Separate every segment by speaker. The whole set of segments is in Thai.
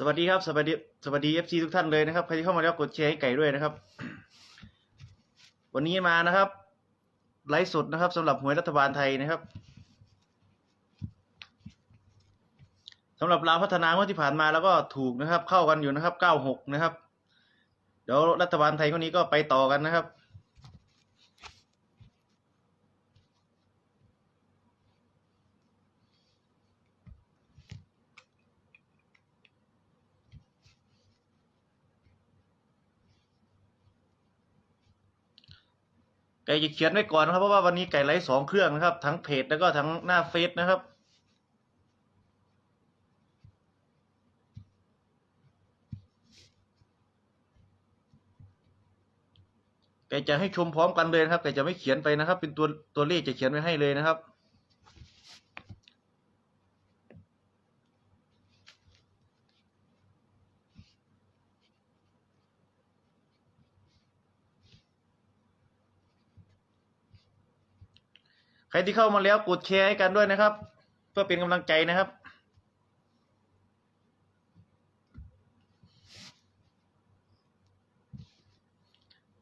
Speaker 1: สวัสดีครับ สวัสดีสวัสดีเอฟซีทุกท่านเลยนะครับใครที่เข้ามาแล้วกดแชร์ให้ไก่ด้วยนะครับ วันนี้มานะครับไลฟ์สดนะครับสำหรับหวยรัฐบาลไทยนะครับสำหรับลาวพัฒนางวดที่ผ่านมาแล้วก็ถูกนะครับ เข้ากันอยู่นะครับเก้าหกนะครับ เดี๋ยวรัฐบาลไทยคนนี้ก็ไปต่อกันนะครับ ไก่จะเขียนไว้ก่อนนะครับ เพราะว่าวันนี้ไก่ไลฟ์สองเครื่องนะครับ ทั้งเพจแล้วก็ทั้งหน้าเฟซนะครับไก่จะให้ชมพร้อมกันเลยนะครับไก่จะไม่เขียนไปนะครับ เป็นตัวตัวเลขจะเขียนไว้ให้เลยนะครับ ใครที่เข้ามาแล้วกดแชร์ให้กันด้วยนะครับ เพื่อเป็นกำลังใจนะครับ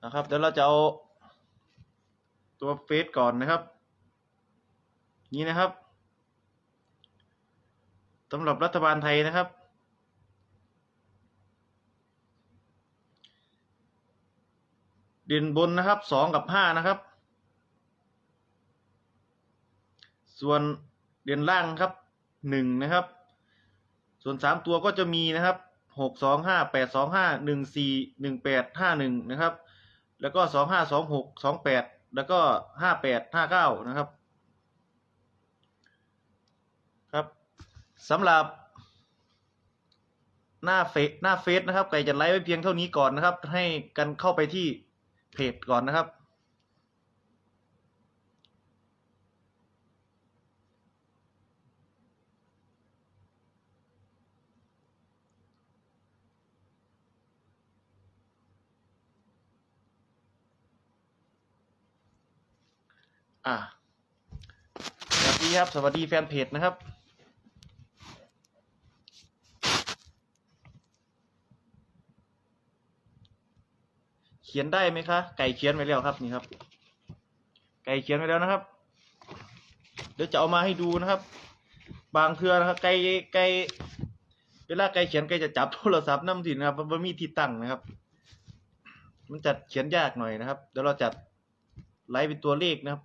Speaker 1: นะครับเดี๋ยวเราจะเอาตัวเฟซก่อนนะครับ นี่นะครับสำหรับรัฐบาลไทยนะครับเด่นบนนะครับสองกับห้านะครับ ส่วนเด่นล่างครับหนึ่งนะครับ ส่วนสามตัวก็จะมีนะครับหกสองห้าแปดสองห้าหนึ่งสี่หนึ่งแปดห้าหนึ่งนะครับ แล้วก็สองห้าสองหกสองแปดแล้วก็ห้าแปดห้าเก้านะครับครับสำหรับหน้าเฟซหน้าเฟซนะครับไก่จะไลฟ์ไว้เพียงเท่านี้ก่อนนะครับ ให้กันเข้าไปที่เพจก่อนนะครับ อ่าสวัสดีครับสวัสดีแฟนเพจนะครับเขียนได้ไหมคะ ไก่เขียนไว้แล้วครับนี่ครับ ไก่เขียนไว้แล้วนะครับ เดี๋ยวจะเอามาให้ดูนะครับ บางเทือนะครับ ไก่ไก่เวลาไก่เขียนไก่จะจับโทรศัพท์น้ำถิ่นนะครับมันมีที่ตั้งนะครับ มันจัดเขียนยากหน่อยนะครับ เดี๋ยวเราจัดไลฟ์เป็นตัวเลขนะครับ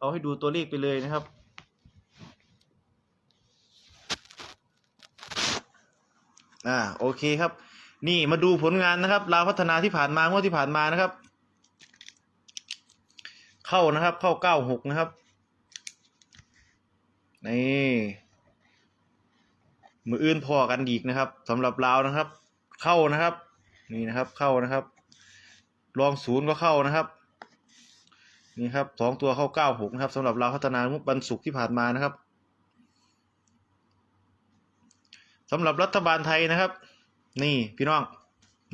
Speaker 1: เอาให้ดูตัวเลขไปเลยนะครับ อ่าโอเคครับ นี่มาดูผลงานนะครับลาวพัฒนาที่ผ่านมางวดที่ผ่านมานะครับ เข้านะครับ เข้าเก้าหกนะครับนี่มืออื่นพอกันอีกนะครับสำหรับลาวนะครับ เข้านะครับ นี่นะครับเข้านะครับลองศูนย์ก็เข้านะครับ นี่ครับสองตัวเข้าเก้าหกนะครับสำหรับเราพัฒนาเมื่อวันศุกร์ที่ผ่านมานะครับสำหรับรัฐบาลไทยนะครับ นี่พี่น้อง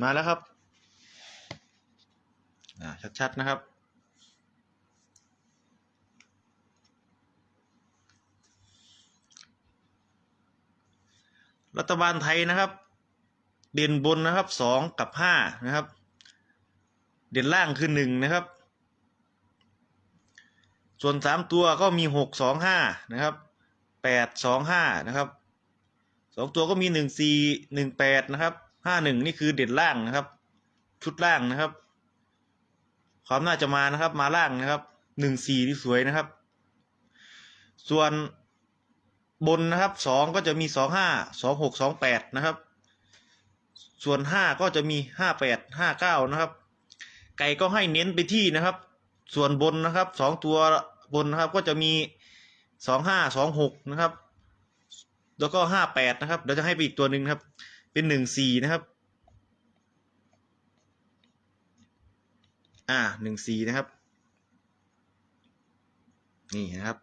Speaker 1: มาแล้วครับชัดๆนะครับรัฐบาลไทยนะครับ เด่นบนนะครับสองกับห้านะครับ เด่นล่างคือหนึ่งนะครับ ส่วนสามตัวก็มีหกสองห้านะครับแปดสองห้านะครับสองตัวก็มีหนึ่งสี่หนึ่งแปดนะครับห้าหนึ่งนี่คือเด่นล่างนะครับ ชุดล่างนะครับ ความน่าจะมานะครับ มาล่างนะครับหนึ่งสี่ที่สวยนะครับ ส่วนบนนะครับสองก็จะมีสองห้าสองหกสองแปดนะครับ ส่วนห้าก็จะมีห้าแปดห้าเก้านะครับ ไก่ก็ให้เน้นไปที่นะครับ ส่วนบนนะครับสองตัวบนนะครับก็จะมีสองห้าสองหกนะครับ แล้วก็ห้าแปดนะครับเดี๋ยวจะให้ไปอีกตัวหนึ่งครับ เป็นหนึ่งสี่นะครับ อ่าหนึ่งสี่นะครับ นี่นะครับ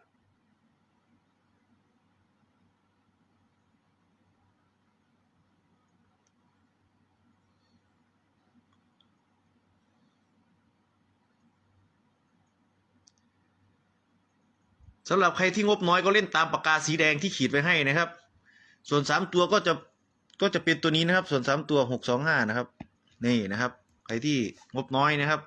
Speaker 1: สำหรับใครที่งบน้อยก็เล่นตามปากกาสีแดงที่ขีดไว้ให้นะครับ ส่วนสามตัวก็จะก็จะเป็นตัวนี้นะครับ ส่วนสามตัวหกสองห้านะครับ นี่นะครับ ใครที่งบน้อยนะครับ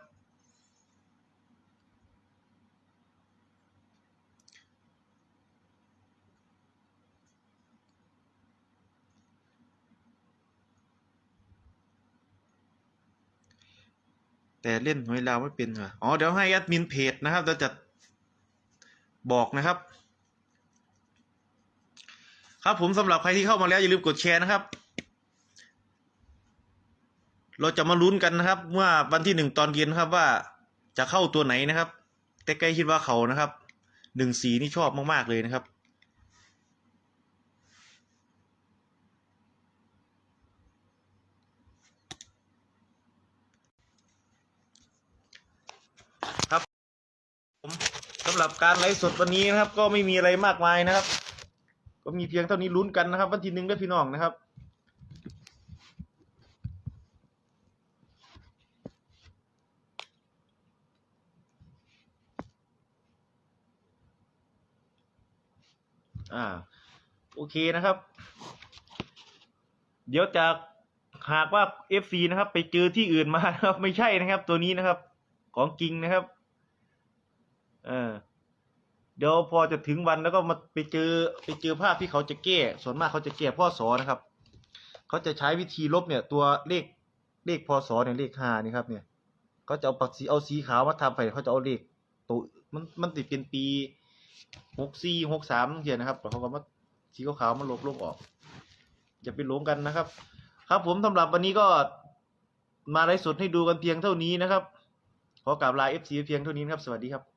Speaker 1: แต่เล่นหวยลาวไม่เป็นว่ะอ๋อเดี๋ยวให้แอดมินเพจนะครับเราจะ บอกนะครับ ครับผมสำหรับใครที่เข้ามาแล้วอย่าลืมกดแชร์นะครับ เราจะมาลุ้นกันนะครับเมื่อวันที่หนึ่งตอนเย็นครับว่าจะเข้าตัวไหนนะครับ แต่ใกล้คิดว่าเขานะครับหนึ่งสีนี่ชอบมากๆเลยนะครับ ผมสำ หรับการไลฟ์สดวันนี้นะครับ ก็ไม่มีอะไรมากมายนะครับ ก็มีเพียงเท่านี้ลุ้นกันนะครับ วันที่หนึ่งด้วยพี่น้องนะครับอ่าโอเคนะครับ เดี๋ยวจากหากว่า FC นะครับ ไปเจอที่อื่นมานะครับ ไม่ใช่นะครับ ตัวนี้นะครับ ของจริงนะครับ เออ เดี๋ยวพอจะถึงวันแล้วก็มาไปเจอไปเจอภาพที่เขาจะแก้ ส่วนมากเขาจะแก้พ่อสอนะครับ เขาจะใช้วิธีลบเนี่ยตัวเลขเลขพศเนี่ยเลขห้านี่ครับเนี่ยเขาจะเอาปากสีเอาสีขาวมาทำไปเขาจะเอาเลขตัวมันมันติดเป็นปีหกสี่หกสามเทียนนะครับแล้วเขาก็มาสีขาวๆมาลบลบออกอย่าไปหลงกันนะครับ ครับผมสำหรับวันนี้ก็มาไลฟ์สดให้ดูกันเพียงเท่านี้นะครับ ขอกราบลาเอฟซีเพียงเท่านี้นครับ สวัสดีครับ